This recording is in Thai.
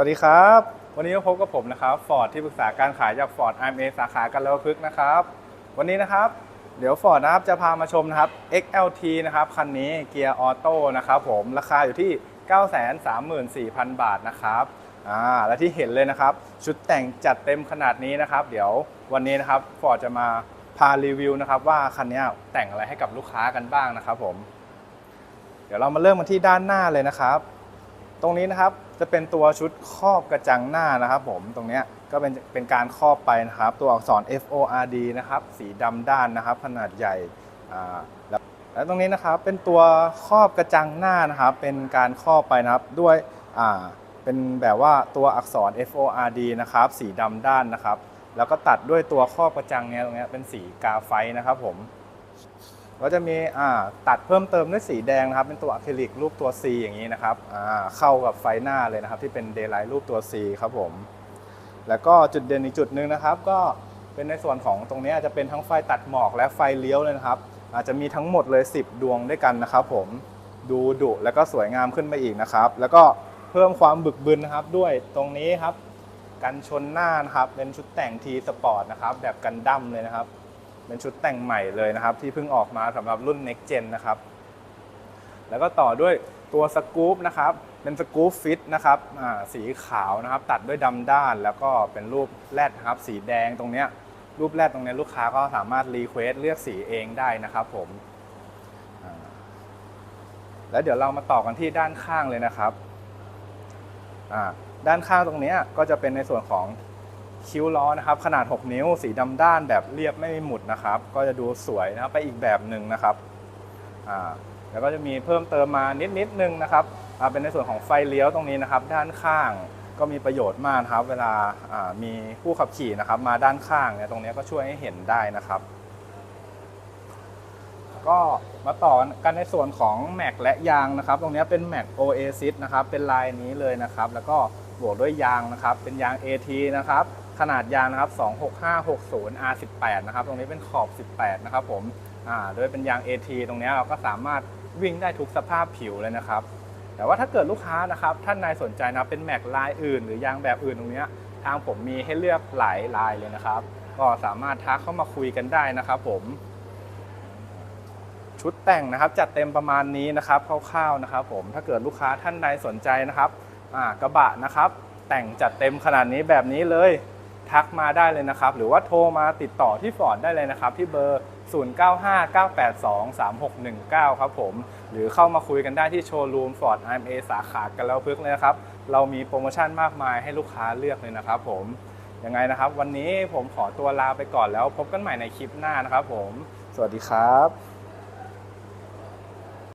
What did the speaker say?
วัสดีครับ วันนี้ก็พบกับผมนะครับฟอร์ดที่ปรึกษาการขายจากฟอร์ด IMA สาขากันแล้วพึกนะครับ วันนี้นะครับ เดี๋ยวฟอร์ดนะครับจะพามาชมนะครับ XLT นะครับคันนี้เกียร์ออโต้นะครับผมราคาอยู่ที่ 934,000 บาทนะครับอ่าและที่เห็นเลยนะครับ ชุดแต่งจัดเต็มขนาดนี้นะครับ เดี๋ยววันนี้นะครับฟอร์ดจะมาพารีวิวนะครับว่าคันนี้แต่งอะไรให้กับลูกค้ากันบ้างนะครับผม เดี๋ยวเรามาเริ่มกันที่ด้านหน้าเลยนะครับ ตรงนี้นะครับจะเป็นตัวชุดครอบกระจังหน้านะครับ ผมตรงนี้ก็เป็นเป็นการครอบไปนะครับ ตัวอักษร F O R D นะครับสีดำด้านนะครับ ขนาดใหญ่แล้วแล้วตรงนี้นะครับเป็นตัวครอบกระจังหน้านะครับ เป็นการครอบไปนะครับด้วยเป็นแบบว่าตัวอักษร F O R D นะครับ สีดำด้านนะครับ แล้วก็ตัดด้วยตัวครอบกระจังเนี้ยตรงนี้เป็นสีกาไฟนะครับผม ก็จะมีตัดเพิ่มเติมด้วยสีแดงนะครับ เป็นตัวอะคริลิกรูปตัว C อย่างนี้นะครับเข้ากับไฟหน้าเลยนะครับที่เป็นเดย์ไลท์รูปตัว C ครับผม แล้วก็จุดเด่นอีกจุดหนึ่งนะครับ ก็เป็นในส่วนของตรงนี้จะเป็นทั้งไฟตัดหมอกและไฟเลี้ยวเลยนะครับ อาจจะมีทั้งหมดเลย 10 ดวงด้วยกันนะครับ ผมดูดุแล้วก็สวยงามขึ้นไปอีกนะครับ แล้วก็เพิ่มความบึกบึนนะครับด้วยตรงนี้ครับ กันชนหน้านะครับเป็นชุดแต่งทีสปอร์ตนะครับแบบกันดั้มเลยนะครับ เป็นชุดแต่งใหม่เลยนะครับ ที่เพิ่งออกมาสำหรับรุ่น Next Gen นะครับ แล้วก็ต่อด้วยตัวสกู๊ปนะครับ เป็นสกู๊ปฟิตนะครับสีขาวนะครับ ตัดด้วยดำด้าน แล้วก็เป็นรูปแรดนะครับ สีแดงตรงเนี้ยรูปแรดตรงเนี้ยลูกค้าก็สามารถรีเควสเลือกสีเองได้นะครับผมแล้วเดี๋ยวเรามาต่อกันที่ด้านข้างเลยนะครับ ด้านข้างตรงนี้ก็จะเป็นในส่วนของ คิ้วล้อนะครับขนาด 6 นิ้ว สีดำด้านแบบเรียบไม่มีหมุดนะครับ ก็จะดูสวยนะครับไปอีกแบบหนึ่งนะครับอ่าแล้วก็จะมีเพิ่มเติมมานิดนิดนึงนะครับเป็นในส่วนของไฟเลี้ยวตรงนี้นะครับ ด้านข้างก็มีประโยชน์มากครับ เวลาอ่ามีผู้ขับขี่นะครับ มาด้านข้างเนี่ยตรงนี้ก็ช่วยให้เห็นได้นะครับ ก็มาต่อกันในส่วนของแม็กและยางนะครับ ตรงนี้เป็นแม็ก Oasis นะครับเป็นลายนี้เลยนะครับ แล้วก็ บวกด้วยยางนะครับ เป็นยาง AT นะครับ ขนาดยางนะครับ 26560 R18 นะครับ ตรงนี้เป็นขอบ 18 นะครับผมอ่าโดยเป็นยาง AT ตรงนี้เราก็สามารถวิ่งได้ทุกสภาพผิวเลยนะครับ แต่ว่าถ้าเกิดลูกค้านะครับ ท่านใดสนใจนะเป็นแม็กลายอื่น หรือยางแบบอื่นตรงนี้ทางผมมีให้เลือกหลายลายเลยนะครับ ก็สามารถทักเข้ามาคุยกันได้นะครับผมชุดแต่งนะครับจัดเต็มประมาณนี้นะครับคร่าวๆนะครับ ผมถ้าเกิดลูกค้าท่านใดสนใจนะครับ กระบะนะครับ แต่งจัดเต็มขนาดนี้แบบนี้เลยทักมาได้เลยนะครับ หรือว่าโทรมาติดต่อที่ฟอร์ดได้เลยนะครับ ที่เบอร์ 0959823619 ครับผม หรือเข้ามาคุยกันได้ที่โชว์รูมฟอร์ด IMA สาขากันแล้วพึกเลยนะครับ เรามีโปรโมชั่นมากมายให้ลูกค้าเลือกเลยนะครับผมยังไงนะครับ วันนี้ผมขอตัวลาไปก่อนแล้วพบกันใหม่ในคลิปหน้านะครับผม สวัสดีครับ